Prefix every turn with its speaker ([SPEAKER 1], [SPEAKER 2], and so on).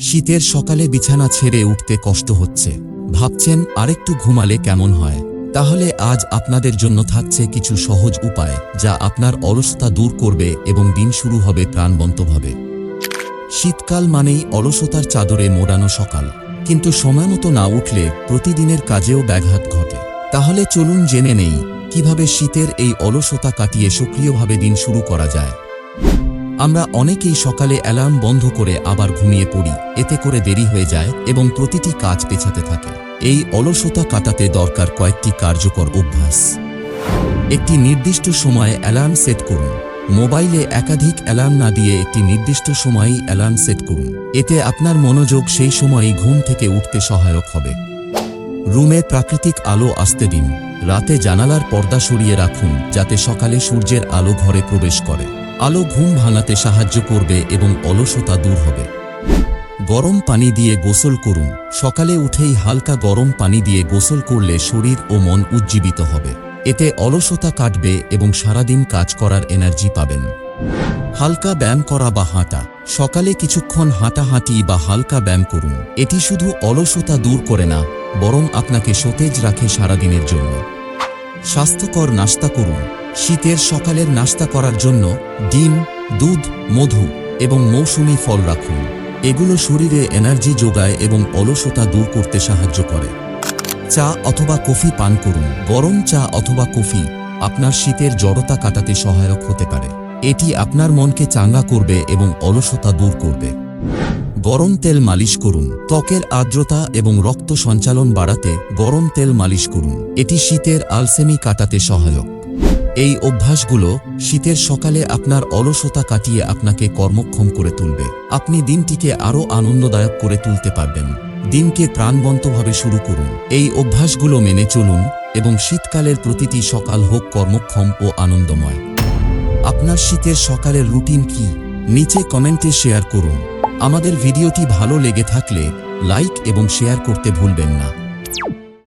[SPEAKER 1] শীতের সকালে বিছানা ছেড়ে উঠতে কষ্ট হচ্ছে। ভাবছেন, আরেকটু ঘুমালে কেমন হয়? তাহলে আজ আপনাদের জন্য থাকছে কিছু সহজ উপায়, যা আপনার অলসতা দূর করবে এবং দিন শুরু হবে প্রাণবন্তভাবে। শীতকাল মানেই অলসতার চাদরে মোড়ানো সকাল। কিন্তু সময়মতো না উঠলে প্রতিদিনের কাজেও ব্যাঘাত ঘটে। তাহলে চলুন জেনে নেই, কীভাবে শীতের এই অলসতা কাটিয়ে সক্রিয়ভাবে দিন শুরু করা যায়। আমরা অনেকেই সকালে অ্যালার্ম বন্ধ করে আবার ঘুমিয়ে পড়ি। এতে করে দেরি হয়ে যায় এবং প্রতিটি কাজ পেছাতে থাকে। এই অলসতা কাটাতে দরকার কয়েকটি কার্যকর অভ্যাস। একটি নির্দিষ্ট সময়ে অ্যালার্ম সেট করুন। মোবাইলে একাধিক অ্যালার্ম না দিয়ে একটি নির্দিষ্ট সময়েই অ্যালার্ম সেট করুন। এতে আপনার মনোযোগ সেই সময়েই ঘুম থেকে উঠতে সহায়ক হবে। রুমে প্রাকৃতিক আলো আসতে দিন। রাতে জানালার পর্দা সরিয়ে রাখুন যাতে সকালে সূর্যের আলো ঘরে প্রবেশ করে। আলো ঘুম ভাঙাতে সাহায্য করবে এবং অলসতা দূর হবে। গরম পানি দিয়ে গোসল করুন। সকালে উঠেই হালকা গরম পানি দিয়ে গোসল করলে শরীর ও মন উজ্জীবিত হবে। এতে অলসতা কাটবে এবং সারাদিন কাজ করার এনার্জি পাবেন। হালকা ব্যায়াম করা বা হাঁটা। সকালে কিছুক্ষণ হাঁটাহাঁটি বা হালকা ব্যায়াম করুন। এটি শুধু অলসতা দূর করে না, বরং আপনাকে সতেজ রাখে সারাদিনের জন্য। স্বাস্থ্যকর নাস্তা করুন। শীতের সকালের নাস্তা করার জন্য ডিম, দুধ, মধু এবং মৌসুমী ফল রাখুন। এগুলো শরীরে এনার্জি যোগায় এবং অলসতা দূর করতে সাহায্য করে। চা অথবা কফি পান করুন। গরম চা অথবা কফি আপনার শীতের জড়তা কাটাতে সহায়ক হতে পারে। এটি আপনার মনকে চাঙ্গা করবে এবং অলসতা দূর করবে। গরম তেল মালিশ করুন। ত্বকের আর্দ্রতা এবং রক্ত সঞ্চালন বাড়াতে গরম তেল মালিশ করুন। এটি শীতের আলসেমি কাটাতে সহায়ক। এই অভ্যাসগুলো শীতের সকালে আপনার অলসতা কাটিয়ে আপনাকে কর্মক্ষম করে তুলবে। আপনি দিনটিকে আরও আনন্দদায়ক করে তুলতে পারবেন। দিনকে প্রাণবন্তভাবে শুরু করুন। এই অভ্যাসগুলো মেনে চলুন এবং শীতকালের প্রতিটি সকাল হোক কর্মক্ষম ও আনন্দময়। আপনার শীতের সকালের রুটিন কি? নিচে কমেন্টে শেয়ার করুন। আমাদের ভিডিওটি ভালো লেগে থাকলে লাইক এবং শেয়ার করতে ভুলবেন না।